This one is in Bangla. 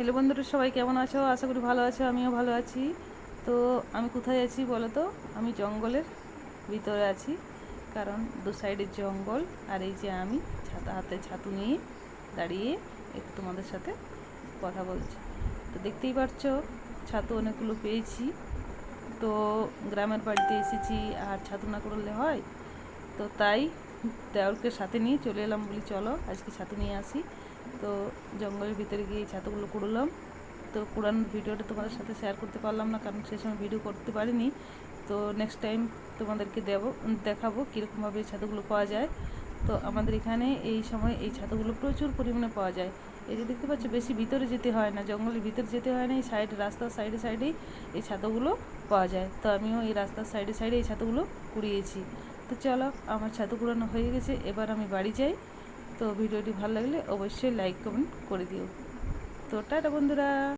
হ্যালো বন্ধুরা, সবাই কেমন আছো? আশা করি ভালো আছো, আমিও ভালো আছি। তো আমি কোথায় আছি বলো তো? আমি জঙ্গলের ভিতরে আছি, কারণ দু সাইডে জঙ্গল আর এই যে আমি ছাতা হাতে ছাতু নিয়ে দাঁড়িয়ে একটু তোমাদের সাথে কথা বলছি। তো দেখতেই পাচ্ছ ছাতু অনেকগুলো পেয়েছি। তো গ্রামের বাড়িতে এসেছি, আর ছাতু না করলে হয়? তো তাই দেওরকে সাথে নিয়ে চলে এলাম বলি, চলো, আজকে ছাতু নিয়ে আসি। তো জঙ্গলের ভিতরে গিয়ে ছাতুগুলো কুড়লাম। তো কুড়ানোর ভিডিওটা তোমাদের সাথে শেয়ার করতে পারলাম না, কারণ সেই সময় ভিডিও করতে পারিনি। তো নেক্সট টাইম তোমাদেরকে দেব, দেখাবো কীরকমভাবে এই ছাতুগুলো পাওয়া যায়। তো আমাদের এখানে এই সময় এই ছাতুগুলো প্রচুর পরিমাণে পাওয়া যায়। এই যে দেখতে পাচ্ছ, বেশি ভিতরে যেতে হয় না, জঙ্গলের ভিতরে যেতে হয় না, এই সাইড রাস্তার সাইডে সাইডেই এই ছাতুগুলো পাওয়া যায়। তো আমিও এই রাস্তার সাইডে সাইডে এই ছাতুগুলো কুড়িয়েছি। তো চলো, আমার ছাতু পুরানো হয়ে গেছে, এবার আমি বাড়ি যাই। তো ভিডিওটি ভালো লাগলে অবশ্যই লাইক কমেন্ট করে দিও। তো টাটা বন্ধুরা।